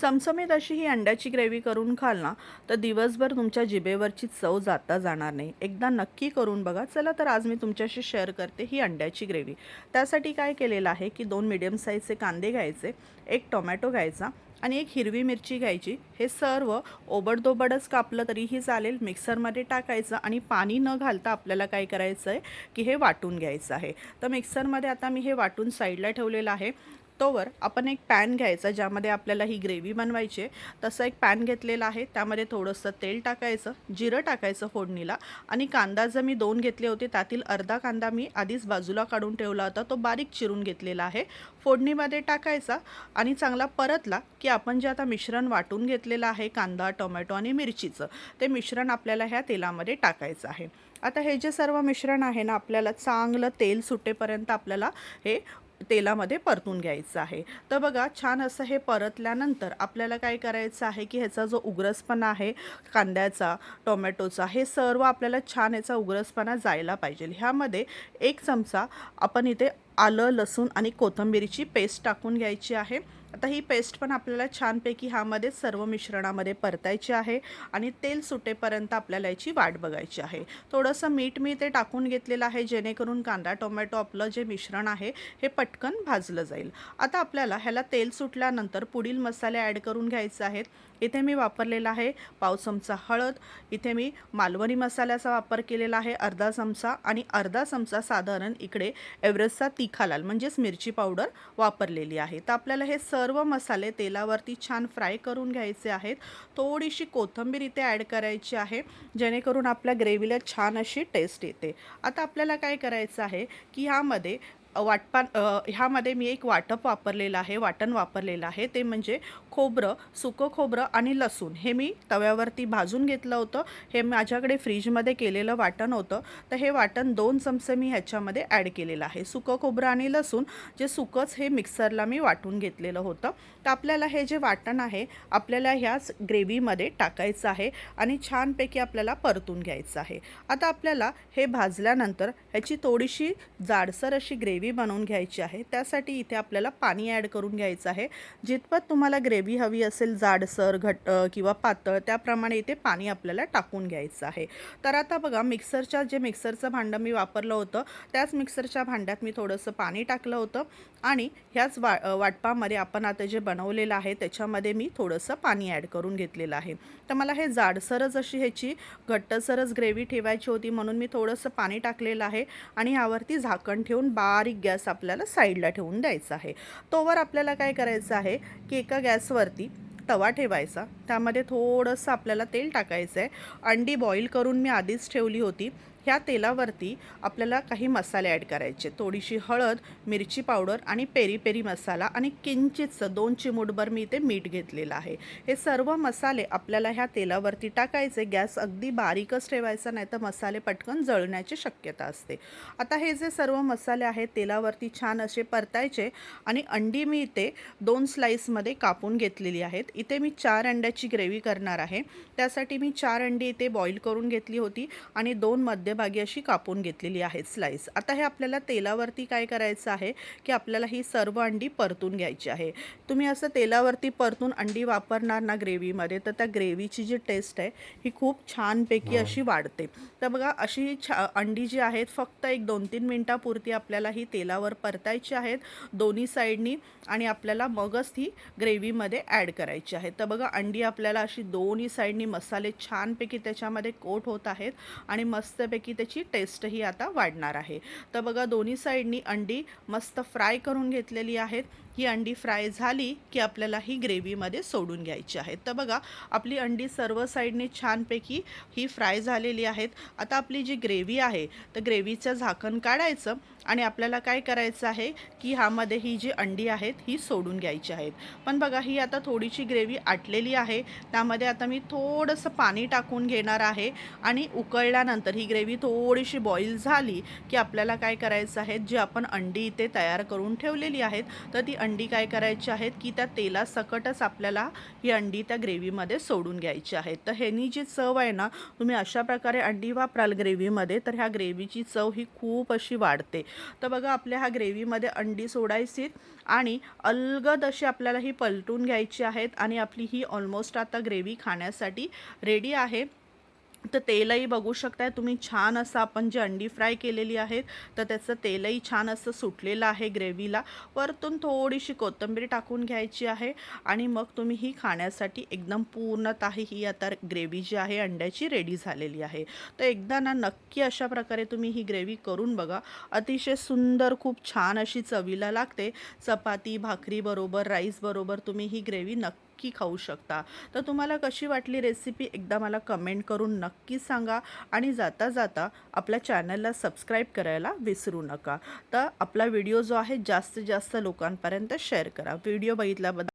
चमचमीत अशी ही अंड्याची ग्रेव्ही करून खाल ना तर दिवसभर तुमच्या जिभेवरची चव जाता जाणार नाही. एकदा नक्की करून बघा. चला तर आज मी तुमच्याशी शेअर करते ही अंड्याची ग्रेव्ही. त्यासाठी काय केलेलं आहे की दोन मिडियम साईजचे कांदे घ्यायचे एक टोमॅटो घ्यायचा आणि एक हिरवी मिरची घ्यायची. हे सर्व ओबडदोबडच कापलं तरीही चालेल. मिक्सरमध्ये टाकायचं आणि पाणी न घालता आपल्याला काय करायचं आहे की हे वाटून घ्यायचं आहे. तर मिक्सरमध्ये आता मी हे वाटून साईडला ठेवलेलं आहे. तोवर आपण एक पॅन घ्यायचा ज्यामध्ये आपल्याला ही ग्रेव्ही बनवायची आहे. तसं एक पॅन घेतलेला आहे. त्यामध्ये थोडंसं तेल टाकायचं जिरं टाकायचं फोडणीला आणि कांदा जर मी दोन घेतले होते त्यातील अर्धा कांदा मी आधीच बाजूला काढून ठेवला होता. तो बारीक चिरून घेतलेला आहे. फोडणीमध्ये टाकायचा आणि चांगला परतला की आपण जे आता मिश्रण वाटून घेतलेलं आहे कांदा टोमॅटो आणि मिरचीचं ते मिश्रण आपल्याला ह्या तेलामध्ये टाकायचं आहे. आता हे जे सर्व मिश्रण आहे ना आपल्याला चांगलं तेल सुटेपर्यंत आपल्याला हे तेलामध्ये परतून घ्यायचं आहे. तर बघा छान असं हे परतल्यानंतर आपल्याला काय करायचं आहे की ह्याचा जो उग्रसपणा आहे कांद्याचा टोमॅटोचा हे सर्व आपल्याला छान याचा उग्रसपणा जायला पाहिजे. ह्यामध्ये एक चमचा आपण इथे आलं लसूण आणि कोथिंबीरीची पेस्ट टाकून घ्यायची आहे. आता ही पेस्ट पण आपल्याला छानपैकी ह्यामध्ये सर्व मिश्रणामध्ये परतायची आहे आणि तेल सुटेपर्यंत आपल्याला याची वाट बघायची आहे. थोडंसं मीठ मी ते टाकून घेतलेलं आहे जेणेकरून कांदा टोमॅटो आपलं जे मिश्रण आहे हे पटकन भाजलं जाईल. आता आपल्याला ह्याला तेल सुटल्यानंतर पुढील मसाले ॲड करून घ्यायचे आहेत. इथे मी वापरलेला आहे पाव चमचा हळद इथे मी मालवणी मसाल्याचा वापर केलेला आहे अर्धा चमचा आणि अर्धा चमचा साधारण इकडे एव्हरेस्टचा तिखालाल म्हणजेच मिरची पावडर वापरलेली आहे. तर आपल्याला हे सर्व मसाले तेलावरती छान फ्राय करून घ्यायचे आहेत. थोडीशी कोथंबीर इथे ॲड करायची आहे जेणेकरून आपल्या ग्रेव्हीला छान अशी टेस्ट येते. आता आपल्याला काय करायचं आहे की ह्यामध्ये वाटपान ह्यामध्ये मी एक वाटप वापरलेलं आहे वाटण वापरलेलं आहे. ते म्हणजे खोबरं सुकं खोबरं आणि लसूण. हे मी तव्यावरती भाजून घेतलं होतं. हे माझ्याकडे फ्रीजमध्ये केलेलं वाटण होतं. तर हे वाटण दोन चमचे मी ह्याच्यामध्ये ॲड केलेलं आहे. सुकं खोबरं आणि लसूण जे सुकंच हे मिक्सरला मी वाटून घेतलेलं होतं. तर आपल्याला हे जे वाटण आहे आपल्याला ह्याच ग्रेव्हीमध्ये टाकायचं आहे आणि छानपैकी आपल्याला परतून घ्यायचं आहे. आता आपल्याला हे भाजल्यानंतर ह्याची थोडीशी जाडसर अशी ग्रेव्ही ग्रेव्ही बनवून घ्यायची आहे. त्यासाठी इथे आपल्याला पाणी ॲड करून घ्यायचं आहे. जितपत तुम्हाला ग्रेव्ही हवी असेल जाडसर घट्ट किंवा पातळ त्याप्रमाणे इथे पाणी आपल्याला टाकून घ्यायचं आहे. तर आता बघा मिक्सरच्या जे मिक्सरचं भांडं मी वापरलं होतं त्याच मिक्सरच्या भांड्यात मी थोडंसं पाणी टाकलं होतं आणि ह्याच वा वाटपामध्ये आपण आता जे बनवलेलं आहे त्याच्यामध्ये मी थोडंसं पाणी ॲड करून घेतलेलं आहे. तर मला हे जाडसरच अशी ह्याची घट्टसरच ग्रेव्ही ठेवायची होती म्हणून मी थोडंसं पाणी टाकलेलं आहे आणि ह्यावरती झाकण ठेवून बारीक गॅस आपल्याला साईडला ठेवून द्यायचा आहे. तोवर आपल्याला काय करायचं आहे की एका गॅसवरती तवा ठेवायचा. त्यामध्ये थोडंसं आपल्याला तेल टाकायचं आहे अंडी बॉईल करून मी आधीच ठेवली होती. ह्या तेलावरती आपल्याला काही मसाले ॲड करायचे. थोडीशी हळद मिरची पावडर आणि पेरी पेरी मसाला आणि किंचितचं दोन चिमूटभर मी इथे मीठ घेतलेलं आहे. हे सर्व मसाले आपल्याला ह्या तेलावरती टाकायचे. गॅस अगदी बारीकच ठेवायचा नाही तर मसाले पटकन जळण्याची शक्यता असते. आता हे जे सर्व मसाले आहेत तेलावरती छान असे परतायचे आणि अंडी मी इथे दोन स्लाईसमध्ये कापून घेतलेली आहेत. इथे मी चार अंड्याची ग्रेव्ही करणार आहे. त्यासाठी मी चार अंडी इथे बॉईल करून घेतली होती आणि दोन मध्यभागी अशी कापून घेतलेली आहेत स्लाईस आता हे आपल्याला तेलावरती काय करायचं आहे? की आपल्याला ही सर्व अंडी परतून घ्यायची आहे. तुम्ही असं तेलावरती परतून अंडी वापरणार ना ग्रेव्हीमध्ये तर त्या ग्रेव्हीची जी टेस्ट आहे ही खूप छानपैकी अशी वाढते. तर बघा अशी ही छा अंडी जी आहेत फक्त एक दोन तीन मिनटापुरती आपल्याला ही तेलावर परतायची आहेत. दोन्ही साईडनी आणि आपल्याला मगच ती ग्रेव्हीमध्ये ॲड करायची आहे. तर बघा अंडी आपल्याला अशी दोन्ही साईडनी मसाले छानपैकी त्याच्यामध्ये कोट होत आहेत आणि मस्तपैकी की त्याची टेस्टही आता वाढणार आहे. तर बघा दोन्ही साईडनी अंडी मस्त फ्राय करून घेतलेली आहेत. ही अंडी फ्राय झाली की आपल्याला ही ग्रेव्हीमध्ये सोडून घ्यायची आहे. तर बघा आपली अंडी सर्व साईडने छानपैकी ही फ्राय झालेली आहेत. आता आपली जी ग्रेव्ही आहे तर ग्रेव्हीचं झाकण काढायचं आणि आपल्याला काय करायचं आहे की ह्यामध्ये ही जी अंडी आहेत ही सोडून घ्यायची आहेत. पण बघा ही आता थोडीशी ग्रेव्ही आटलेली आहे. त्यामध्ये आता मी थोडंसं पाणी टाकून घेणार आहे आणि उकळल्यानंतर ही ग्रेव्ही थोडीशी बॉईल झाली की आपल्याला काय करायचं आहे जी आपण अंडी इथे तयार करून ठेवलेली आहेत तर ती अंडी अंडी काय करायची आहेत की त्या तेलासकटच आपल्याला ही अंडी त्या ग्रेव्हीमध्ये सोडून घ्यायची आहेत. तर ह्यानी जी चव आहे ना तुम्ही अशा प्रकारे अंडी वापराल ग्रेव्हीमध्ये तर ह्या ग्रेव्हीची चव ही खूप अशी वाढते. तर बघा आपल्या ह्या ग्रेव्हीमध्ये अंडी सोडायची आणि अलगद अशी आपल्याला ही पलटून घ्यायची आहेत आणि आपली ही ऑलमोस्ट आता ग्रेव्ही खाण्यासाठी रेडी आहे. तर तेलही बघू शकताय. तुम्ही छान असं आपण जी अंडी फ्राय केलेली आहेत तर त्याचं तेलही छान असं सुटलेलं आहे ग्रेव्हीला. वरतून थोडीशी कोथिंबीर टाकून घ्यायची आहे आणि मग तुम्ही ही खाण्यासाठी एकदम पूर्णतः ही आता ग्रेव्ही जी आहे अंड्याची रेडी झालेली आहे. तर एकदा ना नक्की अशा प्रकारे तुम्ही ही ग्रेव्ही करून बघा. अतिशय सुंदर खूप छान अशी चवीला लागते. चपाती भाकरी बरोबर तुम्ही ही ग्रेव्ही नक्की नक्की खाऊ शकता. तर तुम्हाला कशी वाटली रेसिपी एकदा मला कमेंट करून नक्की सांगा आणि जाता जाता आपल्या चॅनलला सबस्क्राईब करायला विसरू नका. तर आपला व्हिडिओ जो आहे जास्तीत जास्त लोकांपर्यंत शेअर करा. व्हिडिओ बघितल्याबद्दल